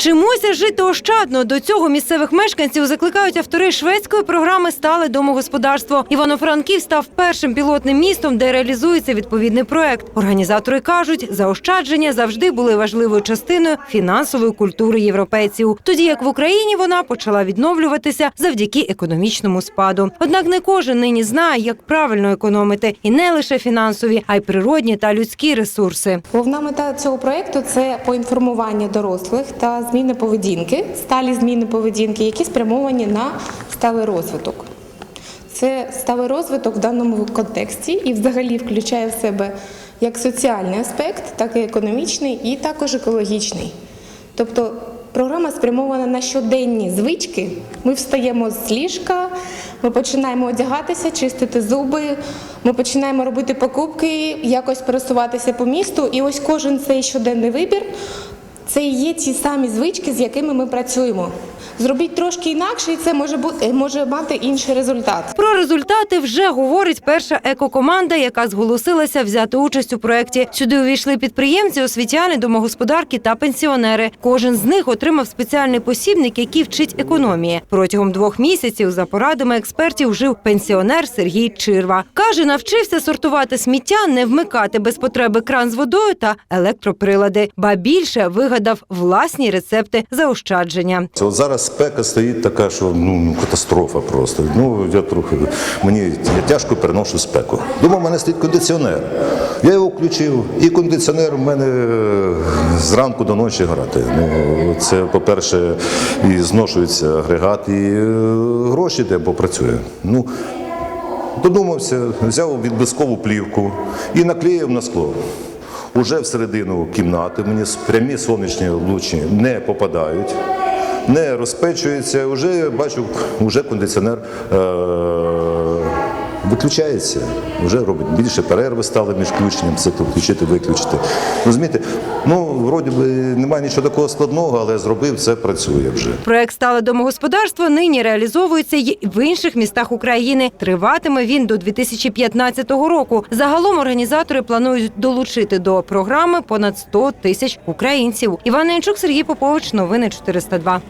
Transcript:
Вчимося жити ощадно. До цього місцевих мешканців закликають автори шведської програми Стале домогосподарство. Івано-Франків став першим пілотним містом, де реалізується відповідний проект. Організатори кажуть, заощадження завжди були важливою частиною фінансової культури європейців. Тоді як в Україні вона почала відновлюватися завдяки економічному спаду. Однак не кожен нині знає, як правильно економити, і не лише фінансові, а й природні та людські ресурси. Головна мета цього проєкту – це поінформування дорослих та зміни поведінки, сталі зміни поведінки, які спрямовані на сталий розвиток. Це сталий розвиток в даному контексті і взагалі включає в себе як соціальний аспект, так і економічний, і також екологічний. Тобто програма спрямована на щоденні звички. Ми встаємо з ліжка, ми починаємо одягатися, чистити зуби, ми починаємо робити покупки, якось пересуватися по місту. І ось кожен цей щоденний вибір це і є ті самі звички, з якими ми працюємо. Зробіть трошки інакше, і це може бути може мати інший результат. Про результати вже говорить перша екокоманда, яка зголосилася взяти участь у проєкті. Сюди увійшли підприємці, освітяни, домогосподарки та пенсіонери. Кожен з них отримав спеціальний посібник, який вчить економії. Протягом двох місяців за порадами експертів жив пенсіонер Сергій Чирва. Каже, навчився сортувати сміття, не вмикати без потреби кран з водою та електроприлади. Ба більше вигадав власні рецепти заощадження. От зараз спека стоїть така, що ну катастрофа просто. Ну я трохи мені я тяжко переношу спеку. Дома в мене стоїть кондиціонер. Я його включив, і кондиціонер в мене е, зранку до ночі грати. Ну це по-перше, і зношується агрегат, і е, гроші де попрацює. Ну додумався, взяв відблискову плівку і наклеїв на скло. Уже всередину кімнати мені прямі сонячні лучі не попадають, не розпечується. Вже бачу, вже кондиціонер е- виключається. Вже робить більше перерви стали між включенням, це то включити, виключити. Розумієте, ну вроді би немає нічого такого складного, але зробив це, працює вже. Проект стале домогосподарство нині реалізовується й в інших містах України. Триватиме він до 2015 року. Загалом організатори планують долучити до програми понад 100 тисяч українців. Іван Янчук, Сергій Попович. Новини 402.